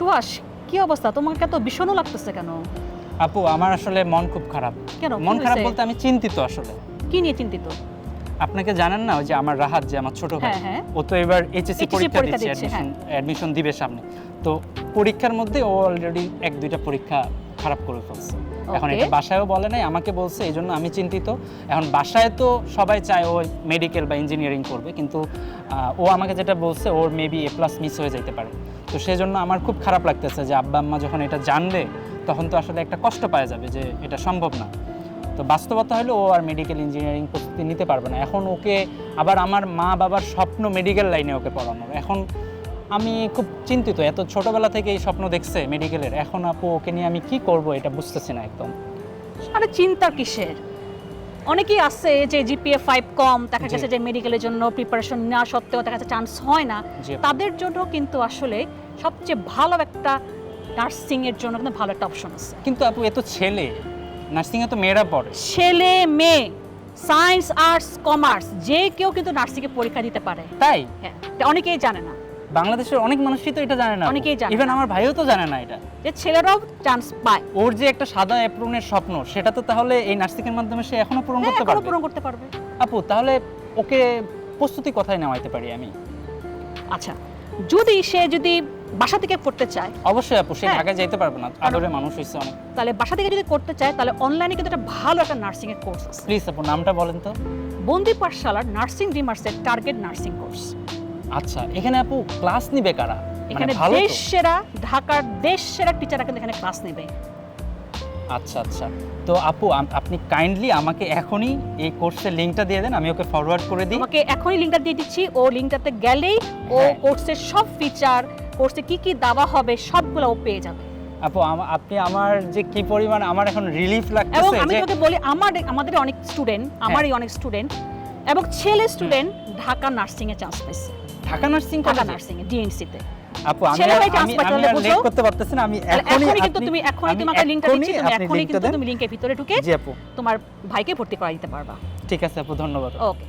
সুহাস কি অবস্থা? তোমাকে এত বিষণ্ণ লাগতেছে কেন? আপু আমার আসলে মন খুব খারাপ। কেন? মন খারাপ বলতে আমি চিন্তিত আসলে। কি নিয়ে চিন্তিত? আপনাকে জানেন না ওই যে আমার রাহাত যে আমার ছোট ভাই হ্যাঁ, হ্যাঁ। ও তো এবার এইচএসসি পরীক্ষা দিচ্ছে অ্যাডমিশন দিবে সামনে। তো পরীক্ষার মধ্যে ও অলরেডি এক দুইটা পরীক্ষা খারাপ করে ফেলছে। এখন এটা বাসায়ও বলে নাই আমাকে বলছে এই জন্য আমি চিন্তিত। এখন বাসায় তো সবাই চায় ও মেডিকেল বা ইঞ্জিনিয়ারিং করবে কিন্তু ও আমাকে যেটা বলছে ওর মেবি এ প্লাস মিস হয়ে যেতে পারে। তো সেই জন্য আমার খুব খারাপ লাগতেছে যে আব্বা আম্মা যখন এটা জানবে তখন তো আসলে একটা কষ্ট পাওয়া যাবে যে এটা সম্ভব না। তো বাস্তবতা হলো ও আর মেডিকেল ইঞ্জিনিয়ারিং প্রস্তুতি নিতে পারবে না। এখন ওকে আবার আমার মা বাবার স্বপ্ন মেডিকেল লাইনে ওকে পড়ানোর এখন আমি খুব চিন্তিত এত ছোটবেলা থেকে এই স্বপ্ন দেখছে মেডিকেলের। এখন আপু ওকে নিয়ে আমি কি করব এটা বুঝতেছি না একদম। আরে চিন্তা কিসের? অনেকেই আছে যে জিপিএ ফাইভ কম দেখা। গেছে যে মেডিকেলের জন্য প্রিপারেশন নেওয়া সত্ত্বেও দেখা যাচ্ছে চান্স হয় না। তাদের জন্য কিন্তু আসলে সবচেয়ে ভালো একটা নার্সিং এর জন্য কিন্তু ভালো একটা অপশন আছে। কিন্তু আপু এ তো ছেলে। নার্সিংয়ে তো মেয়েরা পড়ে। ছেলে মেয়ে সায়েন্স আর্টস কমার্স যে কেউ কিন্তু নার্সিং এ পরীক্ষা দিতে পারে। তাই? হ্যাঁ অনেকেই জানে না। বাংলাদেশের অনেক মানুষই তো এটা জানে না। অনেকেই জানে ইভেন আমার ভাইও তো জানে না এটা। যে ছেলেরাও চান্স পায়। ওর যে একটা সাদা অ্যাপ্রনের স্বপ্ন সেটা তো তাহলে এই নার্সিং এর মাধ্যমে সে এখনও পূরণ হ্যাঁ করতে পারবে? পূরণ করতে পারবে। আপু তাহলে ওকে প্রস্তুতি কোথায় নেওয়াইতে পারি আমি? আচ্ছা যদি সে যদি বাসা থেকে করতে চায় অবশ্যই আপু সে হ্যাঁ। ঢাকায় যাইতে পারবে না আদরে মানুষ হয়েছে অনেক। তাহলে বাসা থেকে যদি করতে চায় তাহলে অনলাইনে কিন্তু একটা ভালো একটা নার্সিং এর কোর্স আছে। প্লিজ আপু নামটা বলেন তো। বন্দি পাঠশালার নার্সিং ডিমার্সের টার্গেট নার্সিং কোর্স আচ্ছা এখানে আপু ক্লাস নিবে কারা? মানে এখানে দেশ সেরা ঢাকার দেশ সেরা টিচাররা কিন্তু এখানে ক্লাস নেবে। আচ্ছা আচ্ছা। তো আপু আপনি কাইন্ডলি আমাকে এখনই এই কোর্সের লিংকটা দিয়ে দেন আমি ওকে ফরওয়ার্ড করে দিই। তোমাকে এখনই লিঙ্কটা দিয়ে দিচ্ছি ও লিঙ্কটাতে গেলেই ও হ্যাঁ। কোর্সের সব ফিচার কোর্সে কি কি দেওয়া হবে সবগুলো ও পেয়ে যাবে। আপু আপনি আমার যে কি পরিমাণ আমার এখন রিলিফ এবং আমি তোকে বলি আমার আমাদের অনেক স্টুডেন্ট আমারই অনেক স্টুডেন্ট এবং ছেলে স্টুডেন্ট ঢাকা নার্সিং এ চান্স পাইছে। ঢাকা নার্সিং ঢাকা নার্সিং ডিএনসিতে আপু আমি আমি আমি লেট করতে পারতেছি না আমি এখনই কিন্তু তুমি এখনই তোমাকে লিঙ্কটা দিচ্ছি তুমি এখনই কিন্তু তুমি লিঙ্কের ভিতরে ঢুকে জি আপু। তোমার ভাইকে ভর্তি করা দিতে পারবা। ঠিক আছে আপু ধন্যবাদ। ওকে।